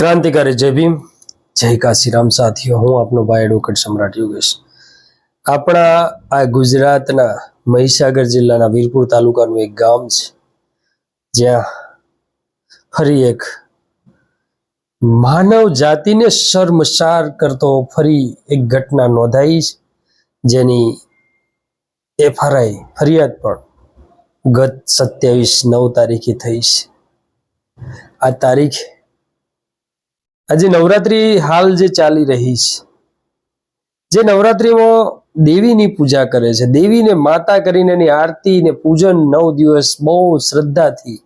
ક્રાંતિકારી જય ભીમ, જય કાશીરામ સાથીઓ, હું આપનો ભાઈ એડવોકેટ સમ્રાટ યોગેશ. આપણા આ ગુજરાતના મહીસાગર જિલ્લાના વીરપુર તાલુકાનું એક ગામ છે, જ્યાં ફરી એક માનવ જાતિને શર્મસાર કરતો ફરી એક ઘટના નોંધાઈ છે, જેની એફઆરઆઈ ફરિયાદ પણ ગત સત્યાવીસ નવ તારીખે થઈ છે. આ તારીખ આજે નવરાત્રી હાલ જે ચાલી રહી છે, જે નવરાત્રીમાં દેવીની પૂજા કરે છે, દેવીને માતા કરીને એની આરતી ને પૂજન નવ દિવસ બહુ શ્રદ્ધાથી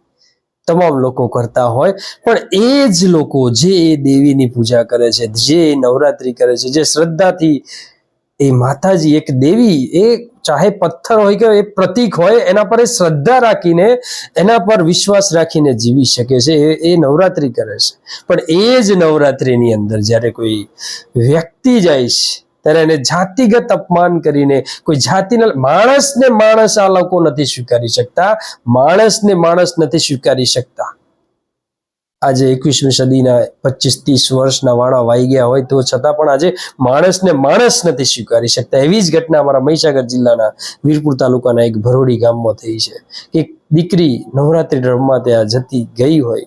તમામ લોકો કરતા હોય, પણ એ જ લોકો જે એ દેવીની પૂજા કરે છે, જે નવરાત્રી કરે છે, જે શ્રદ્ધાથી એ માતાજી, એક દેવી, એ ચાહે પથ્થર હોય કે એ પ્રતીક હોય, એના પર એ શ્રદ્ધા રાખીને એના પર વિશ્વાસ રાખીને જીવી શકે છે, એ નવરાત્રી કરે છે. પણ એ જ નવરાત્રીની અંદર જ્યારે કોઈ વ્યક્તિ જાય છે, ત્યારે એને જાતિગત અપમાન કરીને કોઈ જાતિના માણસને માણસ આ લોકો નથી સ્વીકારી શકતા, માણસને માણસ નથી સ્વીકારી શકતા. આજે એકવીસમી સદીના પચીસ ત્રીસ વર્ષના વાણા વાઈ ગયા હોય તો છતાં પણ આજે માણસને માણસ નથી સ્વીકારી શકતા. એવી જ ઘટના અમારા મહીસાગર જિલ્લાના વીરપુર તાલુકાના એક ભરોડી ગામમાં થઈ છે એક દીકરી નવરાત્રી રમવા ત્યાં જતી ગઈ હોય.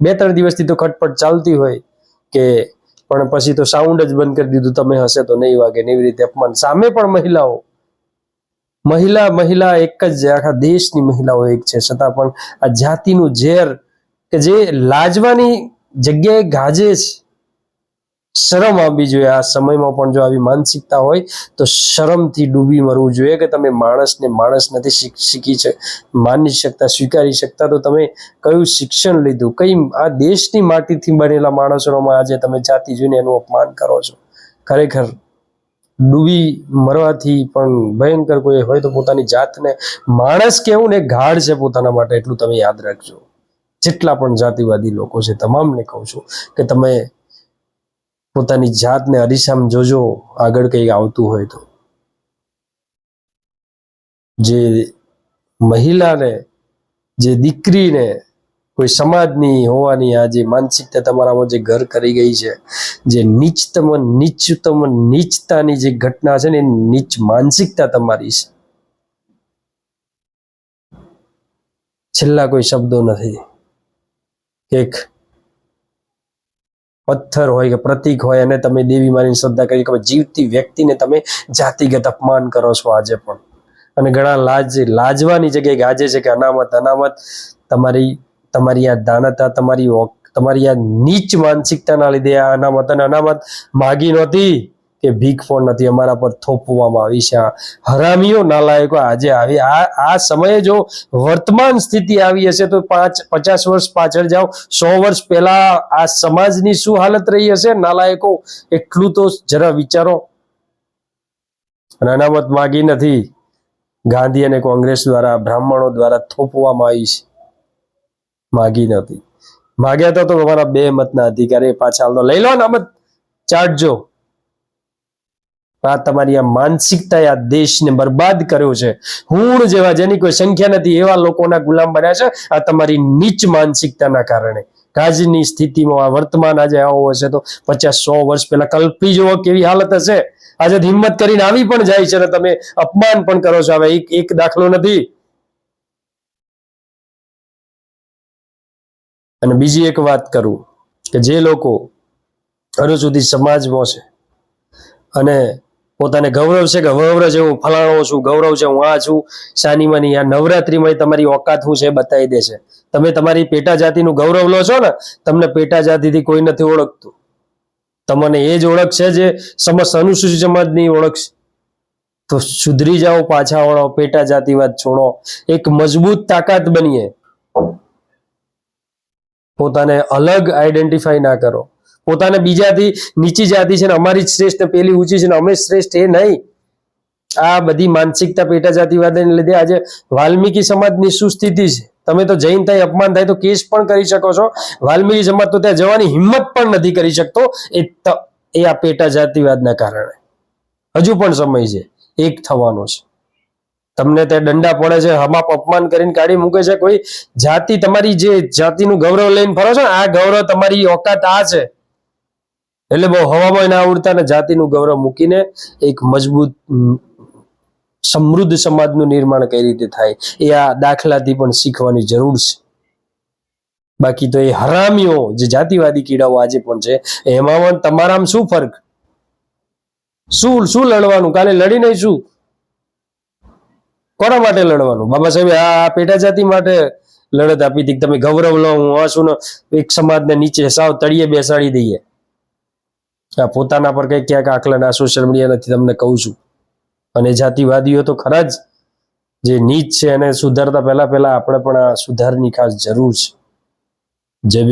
બે ત્રણ દિવસથી તો ખટપટ ચાલતી હોય કે પણ પછી તો સાઉન્ડ જ બંધ કરી દીધું, તમે હશે તો નહીં વાગે. એવી રીતે અપમાન. સામે પણ મહિલાઓ, મહિલા મહિલા એક જ આખા દેશની મહિલાઓ એક છે. છતાં પણ આ જાતિનું ઝેર કે જે લાજવાની જગ્યાએ ગાજે છે શરમ આવવી જોઈએ. આ સમયમાં પણ જો આવી માનસિકતા હોય, તો શરમથી ડૂબી મરવું જોઈએ કે તમે માણસને માણસ નથી શીખ- માની શકતા, સ્વીકારી શકતા. તો તમે કયું શિક્ષણ લીધું? કઈ આ દેશની માટીથી બનેલા માણસોમાં આજે તમે જાતિ જોઈને એનું અપમાન કરો છો? ખરેખર ડૂબી મરવાથી પણ ભયંકર કોઈ હોય તો પોતાની જાતને માણસ કેવું ને ગાઢ છે પોતાના માટે, એટલું તમે યાદ રાખજો. જેટલા પણ જાતિવાદી લોકો છે, તમામને કહું છું કે તમે પોતાની જાતને અરીસામ જોજો, આગળ કંઈક આવતું હોય તો. જે મહિલાને, જે દીકરીને કોઈ સમાજની હોવાની આ જે માનસિકતા તમારામાં જે ઘર કરી ગઈ છે, જે નીચતમ નીચતમ, નીચતાની જે ઘટના છે ને, એ નીચ માનસિકતા તમારી છે. છેલ્લા કોઈ શબ્દો નથી. એક પથ્થર હોય કે પ્રતીક હોય અને તમે દેવી માની શ્રદ્ધા કરી કે જીવતી વ્યક્તિને તમે જાતિગત અપમાન કરો છો આજે પણ. અને ઘણા લાજ, લાજવાની જગ્યાએ ગાજે છે કે અનામત અનામત તમારી તમારી આ દાનતા, તમારી તમારી આ નીચ માનસિકતાના લીધે આ અનામત અને અનામત માગી નહોતી. કે ભીખ પણ નથી, અમારા પર થોપવામાં આવી છે. હરામીઓ નાલાયકો આજે આવી. આ આ સમયે જો વર્તમાન સ્થિતિ આવી હશે તો પાંચ, પચાસ વર્ષ પાછળ જાઓ. સો વર્ષ પહેલા આ સમાજની શું હાલત રહી હશે? નાલાયકો, એટલું તો જરા વિચારો. અને અનામત માગી નથી. ગાંધી અને કોંગ્રેસ દ્વારા, બ્રાહ્મણો દ્વારા થોપવામાં આવી છે. માગી નથી. માગ્યા તો તમારા બે મતના અધિકારી પાછા લઈ લો અનામત. ચાટજો આ તમારી આ માનસિકતાએ આ દેશને બરબાદ કર્યો છે. હૂણ જેવા જેની કોઈ સંખ્યા નથી, એવા લોકોના ગુલામ બન્યા છે. આ તમારી નીચ માનસિકતાના કારણે. આજની સ્થિતિમાં આ વર્તમાન આજે આવો હશે તો પચાસ સો વર્ષ પહેલા કલ્પી જુઓ કેવી હાલત હશે. આજે હિંમત કરીને આવી પણ જાય છે અને તમે અપમાન પણ કરો છો. હવે એક એક દાખલો નથી. અને બીજી એક વાત કરું કે જે લોકો હજુ સુધી સમાજમાં છે અને પોતાને ગૌરવ છે કે ગૌરવ છે, હું ફલાણો છું, ગૌરવ છે, હું આ છું. શાનીમાની આ નવરાત્રિમાં તમારી ઓકાત હું છે બતાવી બતાવી દેશે તમે તમારી પેટા જાતિનું ગૌરવ લો છો ને, તમને પેટા જાતિથી કોઈ નથી ઓળખતું. તમને એ જ ઓળખ છે જે સમસ્ત અનુસૂચિત સમાજની ઓળખ છે. તો સુધરી જાઓ, પાછા વળો પેટા જાતિવાદ છોડો. એક મજબૂત તાકાત બનીએ. પોતાને અલગ આઈડેન્ટિફાઈ ના કરો. પોતાને બીજાથી નીચી જાતિ છે ને અમારી શ્રેષ્ઠ પેલી ઊંચી છે ને અમે શ્રેષ્ઠ એ નહીં. આ બધી માનસિકતા પેટા જાતિવાદને લીધે આજે વાલ્મીકી સમાજની શું છે. તમે તો જૈન થાય, અપમાન થાય તો કેસ પણ કરી શકો છો. વાલ્મીકી સમાજ તો ત્યાં જવાની હિંમત પણ નથી કરી શકતો. એ એ આ પેટા જાતિવાદના કારણે. હજુ પણ સમય છે. એક થવાનો છે. તમને તે દંડા પડે છે, હમાપ અપમાન કરીને કાઢી મૂકે છે કોઈ જાતિ તમારી જે જાતિનું ગૌરવ લઈને ફરો છો ને, આ ગૌરવ તમારી ઓકાત આ છે. એટલે બહુ હવામાં ના ઉડતા ને જાતિનું ગૌરવ મૂકીને એક મજબૂત સમૃદ્ધ સમાજનું નિર્માણ કઈ રીતે થાય એ આ દાખલાથી પણ શીખવાની જરૂર છે. બાકી તો એ હરામીઓ, જે જાતિવાદી કીડાઓ આજે પણ છે એમાં પણ તમારામાં શું ફરક? શું શું લડવાનું? કાલે લડીને શું કોના માટે લડવાનું? બાબા સાહેબ આ પેટા જાતિ માટે લડત આપી હતી તમે ગૌરવ લો, હું આ શું એક સમાજને નીચે સાવ તળિયે બેસાડી દઈએ. પોતાના પર કંઈક ક્યાંક આકલન આ સોશિયલ મીડિયાથી તમને કહું છું. અને જાતિવાદીઓ તો ખરા જ. જે નીચ છે એને સુધારતા પહેલા પહેલા આપણે પણ આ સુધારની ખાસ જરૂર છે. જય